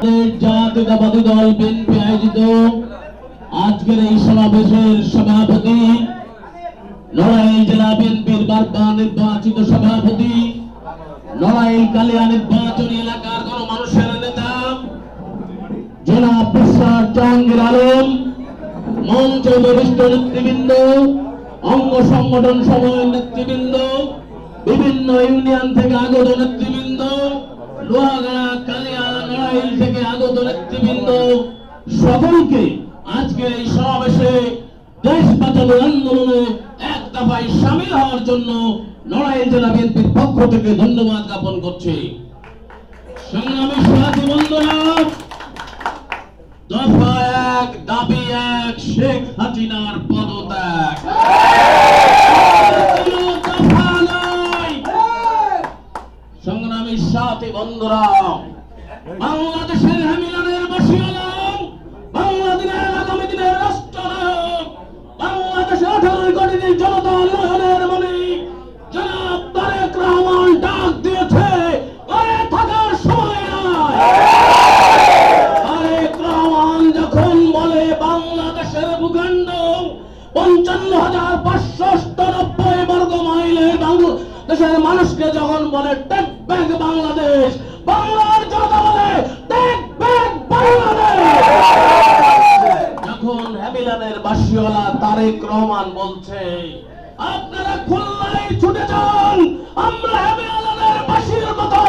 জাতীয়তাবাদী দল বিএনপি আয়োজিত আজকের এই সমাবেশের সভাপতি নড়াইল জেলা বিএনপির বারবার নির্বাচিত সভাপতি, নড়াইল কালিয়া নির্বাচনী এলাকার কোন মানুষের নেতা জনাব বিশ্বাস জাহাঙ্গীর আলম, মঞ্চ বরিষ্ঠ নেতৃবৃন্দ, অঙ্গ সংগঠন সময়ের নেতৃবৃন্দ, বিভিন্ন ইউনিয়ন থেকে আগত নেতৃবৃন্দ, লোহাগাড়া কালিয়া নড়াইল থেকে আগত নেতৃবৃন্দ সকলকে আজকের এই সমাবেশে দেশ বাঁচানো আন্দোলনে এক দফায় সামিল হওয়ার জন্য নড়াইল জেলা বিএনপির পক্ষ থেকে ধন্যবাদ জ্ঞাপন করছি সংগ্রামী সাথী বন্ধুরা, দফা এক, দাবি এক, শেখ হাসিনার পদত্যাগ। সংগ্রামী সাথী বন্ধুরা বাংলাদেশের হেমিলানের বসিয়ালাম, বাংলাদেশের আগামী দিনের রাষ্ট্রনায়ক বাংলাদেশের আঠারো কোটি জনতা উন্নয়নের মালিক, জনাব তারেক রহমান ডাক দিয়েছে, ঘরে যখন বলে বাংলাদেশের ভূখণ্ড, পঞ্চান্ন হাজার পাঁচশো মানুষকে যখন বলে, টেক ব্যাক বাংলাদেশ বলে টেক ব্যাক বাংলাদেশ যখন হ্যামিলানের বাসিওয়ালা তারেক রহমান বলছে আপনারা খুলনায় ছুটে আমরা মতো